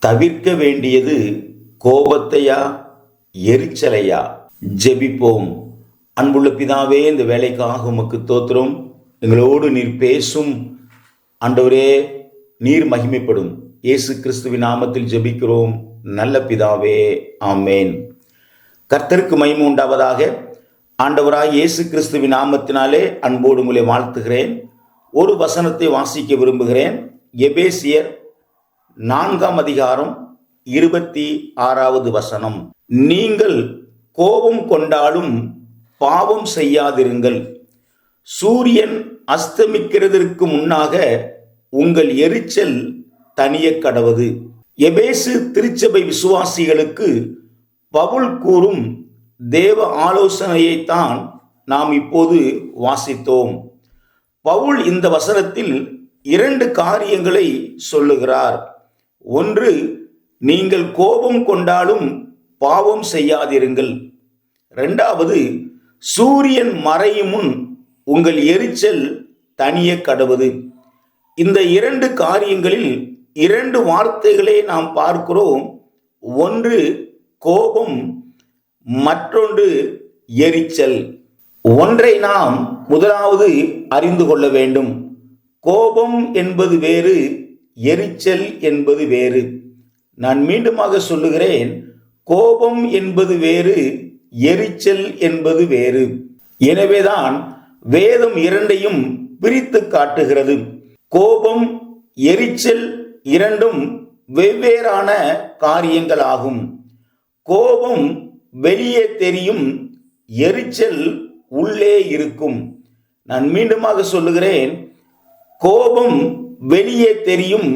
தவிர்க்க வேண்டியது கோபத்தையா எரிச்சலையா? ஜெபிப்போம். அன்புள்ள பிதாவே இந்த வேலைக்காக உமக்கு தோத்திரம். எங்களோடு நீர் பேசும். ஆண்டவரே நீர் மகிமைப்படும். இயேசு கிறிஸ்துவின் நாமத்தில் ஜெபிக்கிறோம். நல்ல பிதாவே ஆமேன். கர்த்தருக்கு மகிமை உண்டாவதாக. ஆண்டவராக இயேசு கிறிஸ்துவின் நாமத்தினாலே அன்போடு உங்களை வாழ்த்துகிறேன். ஒரு வசனத்தை வாசிக்க விரும்புகிறேன். எபேசியர் நான்காம் அதிகாரம் இருபத்தி ஆறாவது வசனம். நீங்கள் கோபம் கொண்டாலும் பாவம் செய்யாதிருங்கள். சூரியன் அஸ்தமிக்கிறதற்கு முன்னாக உங்கள் எரிச்சல் தனிய கடவது. எபேசு திருச்சபை விசுவாசிகளுக்கு பவுல் கூறும் தேவ ஆலோசனையைத்தான் நாம் இப்போது வாசித்தோம். பவுல் இந்த வசனத்தில் இரண்டு காரியங்களை சொல்லுகிறார். ஒன்று நீங்கள் கோபம் கொண்டாலும் பாவம் செய்யாதிருங்கள். இரண்டாவது சூரியன் மறையும் முன் உங்கள் எரிச்சல் தனிய கடவுது. இந்த இரண்டு காரியங்களில் இரண்டு வார்த்தைகளை நாம் பார்க்கிறோம். ஒன்று கோபம் மற்றொன்று எரிச்சல். ஒன்றை நாம் முதலாவது அறிந்து கொள்ள வேண்டும். கோபம் என்பது வேறு எரிச்சல் என்பது வேறு. நான் மீண்டுமாக சொல்லுகிறேன் கோபம் என்பது வேறு எரிச்சல் என்பது வேறு. எனவேதான் வேதம் இரண்டையும் பிரித்து காட்டுகிறது. கோபம் எரிச்சல் இரண்டும் வெவ்வேறான காரியங்களாகும். கோபம் வெளியே தெரியும் எரிச்சல் உள்ளே இருக்கும். நான் மீண்டுமாக சொல்லுகிறேன் கோபம் வெளியே தெரியும்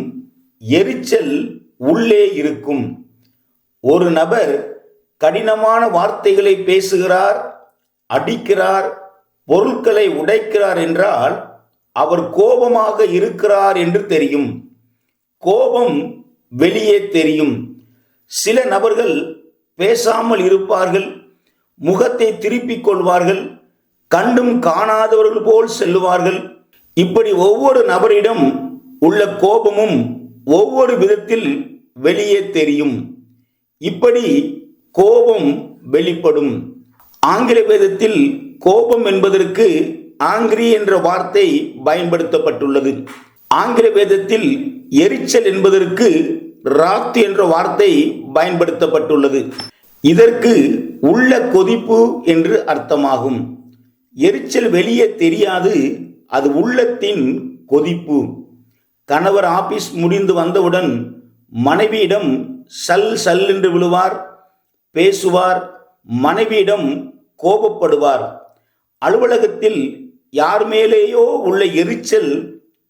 எரிச்சல் உள்ளே இருக்கும். ஒரு நபர் கடினமான வார்த்தைகளை பேசுகிறார் அடிக்கிறார் பொருட்களை உடைக்கிறார் என்றால் அவர் கோபமாக இருக்கிறார் என்று தெரியும். கோபம் வெளியே தெரியும். சில நபர்கள் பேசாமல் இருப்பார்கள் முகத்தை திருப்பிக் கொள்வார்கள் கண்டும் காணாதவர்கள் போல் செல்லுவார்கள். இப்படி ஒவ்வொரு நபரிடம் உள்ள கோபமும் ஒவ்வொரு விதத்தில் வெளியே தெரியும். இப்படி கோபம் வெளிப்படும். ஆங்கில வேதத்தில் கோபம் என்பதற்கு ஆங்கிரி என்ற வார்த்தை பயன்படுத்தப்பட்டுள்ளது. ஆங்கில வேதத்தில் எரிச்சல் என்பதற்கு ராத் என்ற வார்த்தை பயன்படுத்தப்பட்டுள்ளது. இதற்கு உள்ள கொதிப்பு என்று அர்த்தமாகும். எரிச்சல் வெளியே தெரியாது அது உள்ளத்தின் கொதிப்பு. கணவர் ஆபீஸ் முடிந்து வந்தவுடன் மனைவியிடம் சல் சல் என்று விழுவார் பேசுவார் மனைவியிடம் கோபப்படுவார். அலுவலகத்தில் யார் மேலேயோ உள்ள எரிச்சல்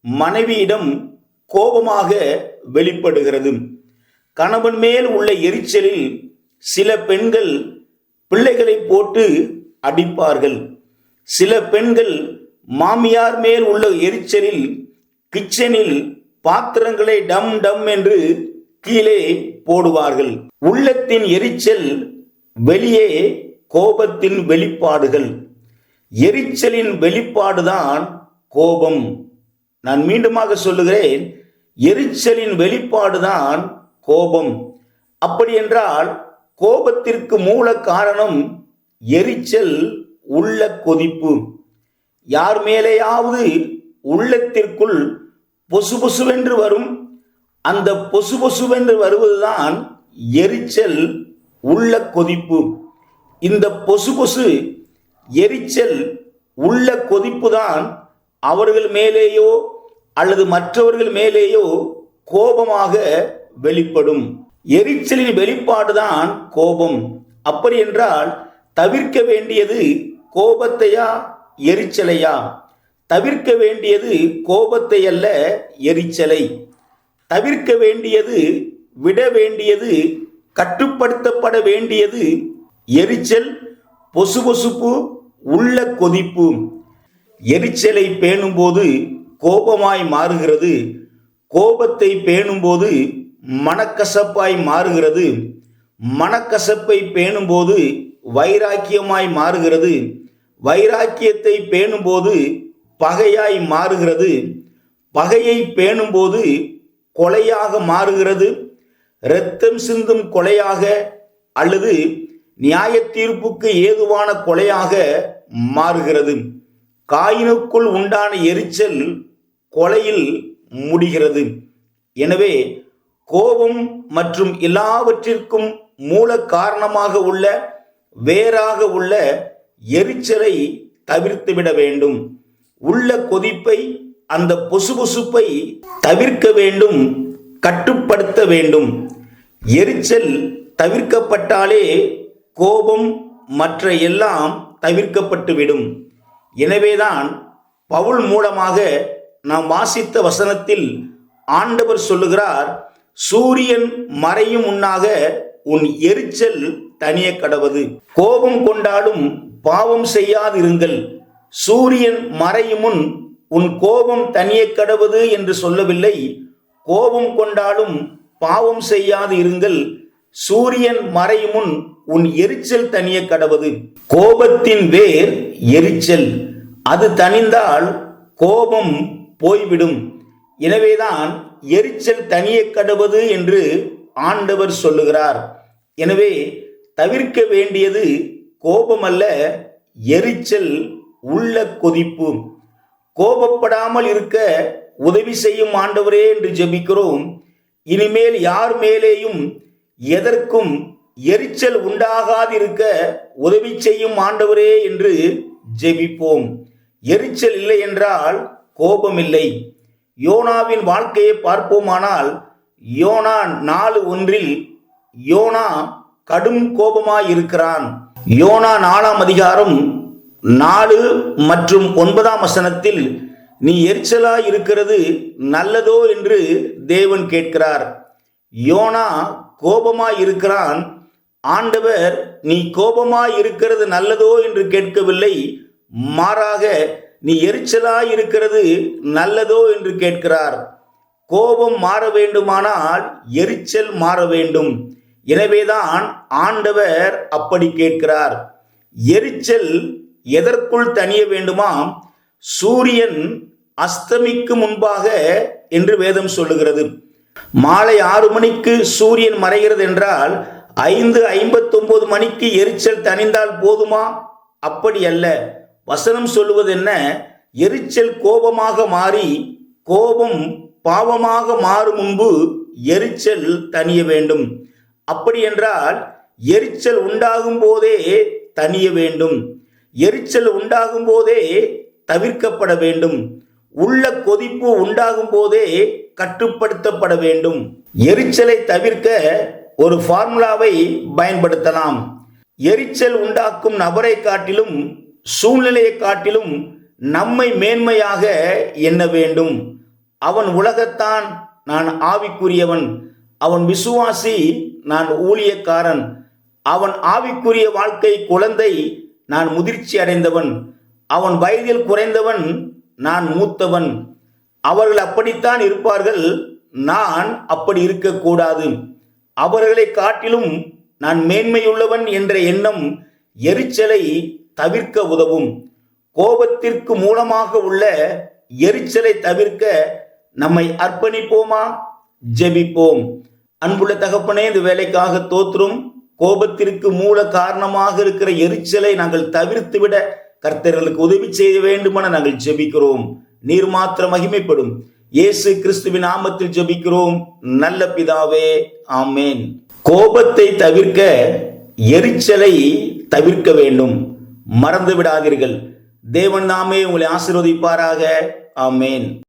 மனைவியிடம் கோபமாக வெளிப்படுகிறது. கணவன் மேல் உள்ள எரிச்சலில் சில பெண்கள் பிள்ளைகளை போட்டு அடிப்பார்கள். சில பெண்கள் மாமியார் மேல் உள்ள எரிச்சலில் கிச்சனில் பாத்திரங்களை டம் டம் என்று கீழே போடுவார்கள். உள்ளத்தின் எரிச்சல் வெளியே கோபத்தின் வெளிப்பாடுகள். எரிச்சலின் வெளிப்பாடுதான் கோபம். நான் மீண்டுமாக சொல்லுகிறேன் எரிச்சலின் வெளிப்பாடுதான் கோபம். அப்படி என்றால் கோபத்திற்கு மூல காரணம் எரிச்சல் உள்ள கொதிப்பு. யார் மேலேயாவது உள்ளத்திற்குள் பொசு பொசுவென்று வரும். அந்த பொசு பொசுவென்று வருவதுதான் எரிச்சல் உள்ள கொதிப்பு. இந்த பொசு பொசு எரிச்சல் உள்ள கொதிப்பு தான் அவர்கள் மேலேயோ அல்லது மற்றவர்கள் மேலேயோ கோபமாக வெளிப்படும். எரிச்சலின் வெளிப்பாடுதான் கோபம். அப்படி என்றால் தவிர்க்க வேண்டியது கோபத்தையா எரிச்சலையா? தவிர்க்க வேண்டியது கோபத்தை அல்ல எரிச்சலை. தவிர்க்க வேண்டியது விட வேண்டியது கட்டுப்படுத்தப்பட வேண்டியது எரிச்சல் பொசுபொசுப்பு உள்ள கொதிப்பு. எரிச்சலை பேணும்போது கோபமாய் மாறுகிறது. கோபத்தை பேணும்போது மனக்கசப்பாய் மாறுகிறது. மனக்கசப்பை பேணும்போது வைராக்கியமாய் மாறுகிறது. வைராக்கியத்தை பேணும்போது பகையாய் மாறுகிறது. பகையை பேணும்போது கொலையாக மாறுகிறது. இரத்தம் சிந்தும் கொலையாக அல்லது நியாய தீர்ப்புக்கு ஏதுவான கொலையாக மாறுகிறது. காயினுக்குள் உண்டான எரிச்சல் கொலையில் முடிகிறது. எனவே கோபம் மற்றும் எல்லாவற்றிற்கும் மூல காரணமாக உள்ள வேறாக உள்ள எரிச்சலை தவிர்த்துவிட வேண்டும். உள்ள கொதிப்பை அந்த பொசுபொசுப்பை தவிர்க்க வேண்டும் கட்டுப்படுத்த வேண்டும். எரிச்சல் தவிர்க்கப்பட்டாலே கோபம் மற்ற எல்லாம் தவிர்க்கப்பட்டுவிடும் எனவேதான் பவுல் மூலமாக நாம் வாசித்த வசனத்தில் ஆண்டவர் சொல்லுகிறார் சூரியன் மறையும் முன்னாக உன் எரிச்சல் தனிய கடவது. கோபம் கொண்டாலும் பாவம் செய்யாதிருங்கள். சூரியன் மறையும் முன் உன் கோபம் தனிய கடவது என்று சொல்லவில்லை. கோபம் கொண்டாலும் பாவம் செய்யாது இருங்கள். சூரியன் மறையும் முன் உன் எரிச்சல் தனிய கடவது. கோபத்தின் வேர் எரிச்சல். அது தணிந்தால் கோபம் போய்விடும். எனவேதான் எரிச்சல் தனிய கடவது என்று ஆண்டவர் சொல்லுகிறார். எனவே தவிர்க்க வேண்டியது கோபமல்ல எரிச்சல் உள்ள கொதிப்பு. கோபப்படாமல் இருக்க உதவி செய்யும் ஆண்டவரே என்று ஜெபிக்கிறோம். இனிமேல் யார் மேலேயும் எதற்கும் எரிச்சல் உண்டாகாதிருக்க உதவி செய்யும் ஆண்டவரே என்று ஜெபிப்போம். எரிச்சல் இல்லை என்றால் கோபம் இல்லை. யோனாவின் வாழ்க்கையை பார்ப்போமானால் யோனா நாலு ஒன்றில் யோனா கடும் கோபமாயிருக்கிறான் யோனா நாலாம் அதிகாரம் நாலு மற்றும் ஒன்பதாம் வசனத்தில் நீ எரிச்சலா இருக்கிறது நல்லதோ என்று தேவன் கேட்கிறார். யோனா கோபமாய் இருக்கிறான். ஆண்டவர் நீ கோபமாய் இருக்கிறது நல்லதோ என்று கேட்கவில்லை. மாறாக நீ எரிச்சலாய் இருக்கிறது நல்லதோ என்று கேட்கிறார். கோபம் மாற வேண்டுமானால் எரிச்சல் மாற வேண்டும். எனவேதான் ஆண்டவர் அப்படி கேட்கிறார். எரிச்சல் எதற்குள் தனிய வேண்டுமா? சூரியன் அஸ்தமிக்கு முன்பாக என்று வேதம் சொல்லுகிறது. மாலை ஆறு மணிக்கு சூரியன் மறைகிறது என்றால் ஐந்து ஐம்பத்தொன்பது மணிக்கு எரிச்சல் தணிந்தால் போதுமா? அப்படி அல்ல. வசனம் சொல்லுவது என்ன? எரிச்சல் கோபமாக மாறி கோபம் பாவமாக மாறும் முன்பு எரிச்சல் தனிய வேண்டும். அப்படி என்றால் எரிச்சல் உண்டாகும் போதே தணிய வேண்டும். எரிச்சல் உண்டாகும் போதே தவிர்க்கப்பட வேண்டும். உள்ள கொதிப்பு உண்டாகும் போதே கட்டுப்படுத்தப்பட வேண்டும். எரிச்சலை தவிர்க்க ஒரு ஃபார்முலாவை பயன்படுத்தலாம். எரிச்சல் உண்டாக்கும் நபரை காட்டிலும் சூழ்நிலையை காட்டிலும் நம்மை மேன்மையாக எண்ண வேண்டும். அவன் உலகத்தான் நான் ஆவிக்குரியவன். அவன் விசுவாசி நான் ஊழியக்காரன். அவன் ஆவிக்குரிய வாழ்க்கை குழந்தை நான் முதிர்ச்சி அடைந்தவன். அவன் வயதில் குறைந்தவன் நான் மூத்தவன். அவர்கள் அப்படித்தான் இருப்பார்கள் நான் அப்படி இருக்கக்கூடாது. அவர்களை காட்டிலும் நான் மேன்மையுள்ளவன் என்ற எண்ணம் எரிச்சலை தவிர்க்க உதவும். கோபத்திற்கு மூலமாக உள்ள எரிச்சலை தவிர்க்க நம்மை அர்ப்பணிப்போமா? ஜெபிப்போம். அன்புள்ள தகப்பனே இந்த வேலைக்காக தோற்றும் கோபத்திற்கு மூல காரணமாக இருக்கிற எரிச்சலை நாங்கள் தவிர்த்து விட கர்த்தர்களுக்கு உதவி செய்ய வேண்டுமென நாங்கள் ஜெபிக்கிறோம். நீர் மாத்திரம் மகிமைப்படும். இயேசு கிறிஸ்துவின் நாமத்தில் ஜெபிக்கிறோம். நல்ல பிதாவே ஆமேன். கோபத்தை தவிர்க்க எரிச்சலை தவிர்க்க வேண்டும். மறந்து விடாதீர்கள் தேவன் நாமே உங்களை ஆசிர்வதிப்பாராக. ஆமேன்.